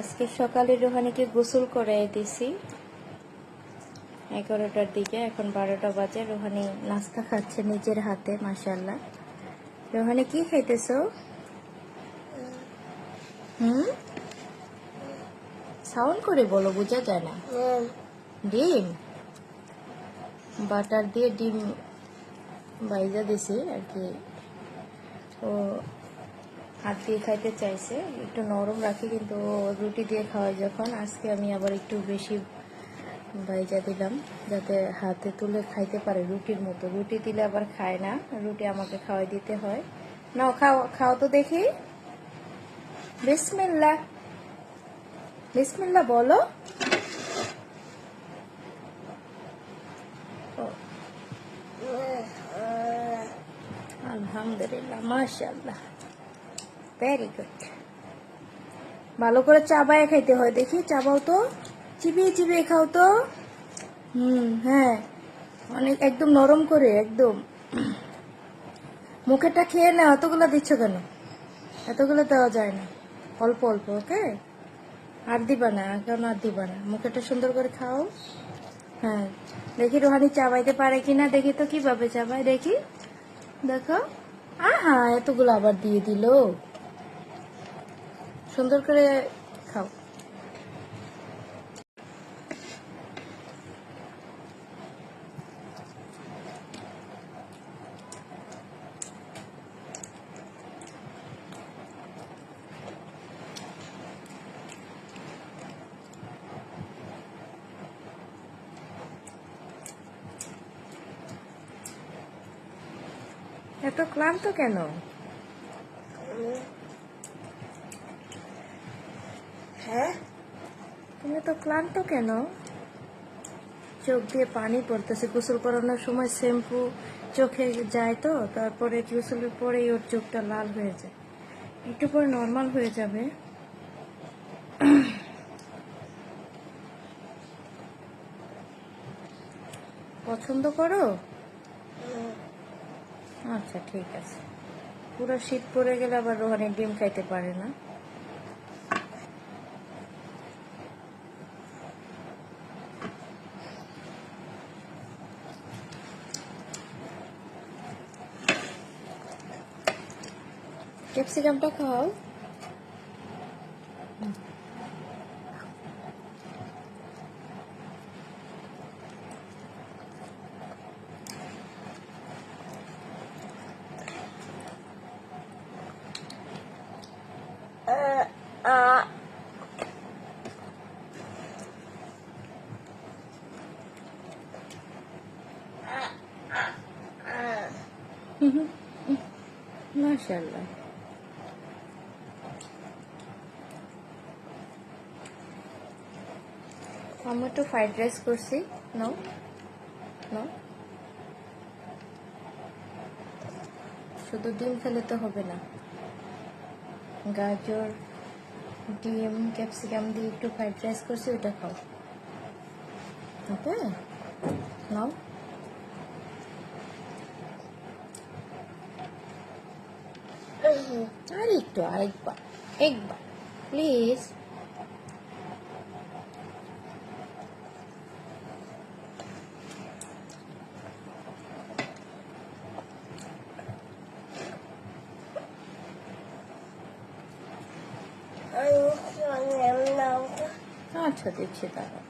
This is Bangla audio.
আজকে সকালে রোহানিকে গোসল করাই দিছি। এগারোটার দিকে এখন বারোটা বাজে। রোহানি নাস্তা খাচ্ছে নিজের হাতে মাসাল্লাহ রোহানি কি খাইতেছো? হুম? সাউন্ড করে বলো বোঝা যায় না। ডিম? বাটার দিয়ে ডিম বাইজা দিছি আর কি। ও হাত দিয়ে খাইতে চাইছে, একটু নরম রাখি, কিন্তু রুটি দিয়ে খাওয়াই যখন। আজকে আমি আবার একটু বেশি বাইজা দিলাম, যাতে হাতে তুলে খাইতে পারে রুটির মতো। রুটি দিলে আবার খায় না, রুটি আমাকে খাওয়াই দিতে হয়। না খাও খাও তো দেখি। বিসমিল্লা বিসমিল্লা বলো। আলহামদুলিল্লাহ, মাশাআল্লাহ। ভেরি গুড ভালো করে চাবায় খাইতে হয়। দেখি চাবাও তো চিবিয়ে চিবিয়ে খাও তো। হুম হ্যাঁ। অনেক একদম নরম করে, একদম। মুখেটা খেয়ে না এতগুলো দিচ্ছ কেন? এতগুলো দেওয়া যায় না। অল্প অল্প, ওকে? আর দিবা না এখন আর দিবা না? মুখেটা সুন্দর করে খাও। হ্যাঁ। দেখি রোহানি চাবাইতে পারে কিনা, দেখি তো কীভাবে চাবাই দেখি। দেখো। আহা, এতগুলো আবার দিয়ে দিল। সুন্দর করে খাও। এত ক্লান্ত কেন? হ্যাঁ? তুমি তো ক্লান্ত কেন? চোখ দিয়ে পানি পড়তেছে, গোসল করানোর সময় শ্যাম্পু চোখে যায় তো, তারপরে গোসলের পরেই ওর চোখটা লাল হয়ে যায়। একটু পরে নর্মাল হয়ে যাবে। পছন্দ করো? আচ্ছা ঠিক আছে। পুরো শীত পড়ে গেলে আবার রোহানি ডিম খাইতে পারে না। ক্যাপসিকামটা খাও মাশাল্লাহ আমি একটু ফ্রাইড রাইস করছি। নাও নাও। শুধু ডিম খেলে তো হবে না। গাজর, ডিম, ক্যাপসিকাম দিয়ে একটু ফ্রাইড রাইস করছি ওটা খাও। ওকে? নাও। আর একটু আরেকবার, একবার। প্লিজ। আচ্ছা দিচ্ছি দাঁড়া